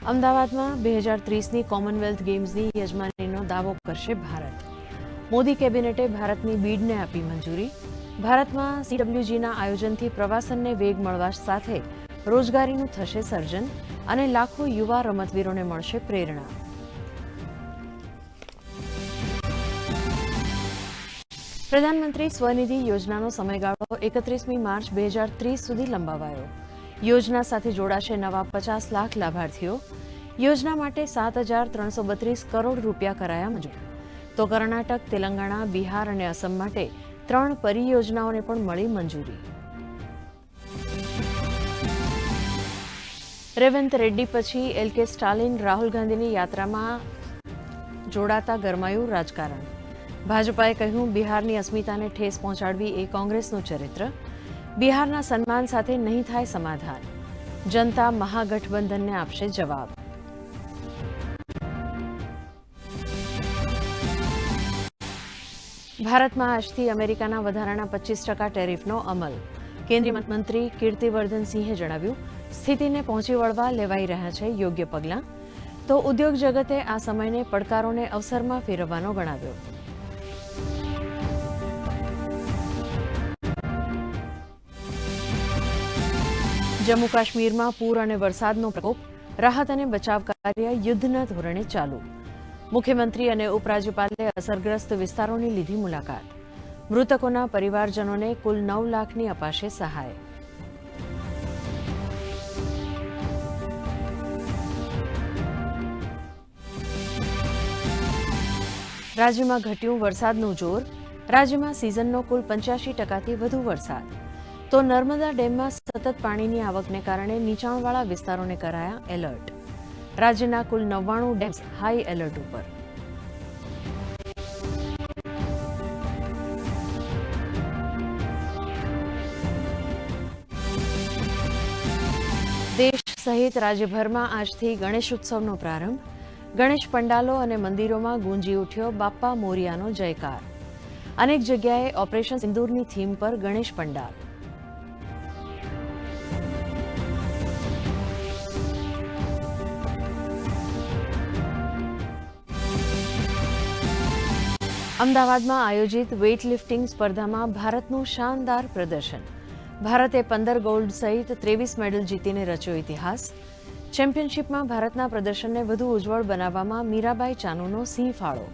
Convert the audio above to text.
અમદાવાદમાં બે હજાર ત્રીસની કોમનવેલ્થ ગેમ્સની યજમાનીનો દાવો કરશે ભારત. મોદી કેબિનેટે ભારતની બીડને આપી મંજૂરી. ભારતમાં સીડબ્લ્યુજીના આયોજનથી પ્રવાસનને વેગ મળવા સાથે રોજગારીનું થશે સર્જન અને લાખો યુવા રમતવીરોને મળશે પ્રેરણા. પ્રધાનમંત્રી સ્વનિધિ યોજનાનો સમયગાળો એકત્રીસમી માર્ચ બે હજાર ત્રીસ સુધી લંબાવાયો. યોજના સાથે જોડાશે નવા પચાસ લાખ લાભાર્થીઓ. યોજના માટે સાત હજાર ત્રણસો બત્રીસ કરોડ રૂપિયા કરાયા મંજૂર. તો કર્ણાટક, તેલંગાણા, બિહાર અને અસમ માટે ત્રણ પરિયોજનાઓને પણ મળી મંજૂરી. રેવંત રેડ્ડી પછી એલ કે સ્ટાલિન રાહુલ ગાંધીની યાત્રામાં જોડાતા ગરમાયું રાજકારણ. ભાજપાએ કહ્યું, બિહારની અસ્મિતાને ઠેસ પહોંચાડવી એ કોંગ્રેસનું ચરિત્ર. બિહારના સન્માન સાથે નહીં થાય સમાધાન. જનતા મહાગઠબંધનને આપશે જવાબ. ભારતમાં આજથી અમેરિકાના વધારાના પચીસ ટકા ટેરિફનો અમલ. કેન્દ્રીય મંત્રી કીર્તિવર્ધન સિંહે જણાવ્યું, સ્થિતિને પહોંચી વળવા લેવાઈ રહ્યા છે યોગ્ય પગલાં. તો ઉદ્યોગ જગતે આ સમયને પડકારોને અવસરમાં ફેરવવાનો ગણાવ્યો. જમ્મુ કાશ્મીરમાં પૂર અને વરસાદનો પ્રકોપ, રાહત અને બચાવ કાર્ય યુદ્ધના ધોરણે ચાલુ. મુખ્યમંત્રી અને ઉપરાજ્યપાલે અસરગ્રસ્ત વિસ્તારોની લીધી મુલાકાત. મૃતકોના પરિવારજનોને કુલ નવ લાખની અપાશે સહાય. રાજ્યમાં ઘટ્યું વરસાદનું જોર. રાજ્યમાં સિઝનનો કુલ પંચ્યાસી ટકાથી વધુ વરસાદ. તો નર્મદા ડેમમાં સતત પાણીની આવકને કારણે નીચાણવાળા વિસ્તારોને કરાયા એલર્ટ. રાજ્યના કુલ નવ્વાણું ડેમ્સ હાઈ એલર્ટ ઉપર. દેશ સહિત રાજ્યભરમાં આજથી ગણેશ ઉત્સવનો પ્રારંભ. ગણેશ પંડાલો અને મંદિરોમાં ગુંજી ઉઠ્યો બાપ્પા મોરિયાનો જયકાર. અનેક જગ્યાએ ઓપરેશન સિંદૂરની થીમ પર ગણેશ પંડાલ. અમદાવાદમાં આયોજિત વેઇટ લિફ્ટિંગ સ્પર્ધામાં ભારતનું શાનદાર પ્રદર્શન. ભારતે પંદર ગોલ્ડ સહિત ત્રેવીસ મેડલ જીતીને રચ્યો ઇતિહાસ. ચેમ્પિયનશિપમાં ભારતના પ્રદર્શનને વધુ ઉજ્જવળ બનાવવામાં મીરાબાઈ ચાનુનો સિંહ ફાળો.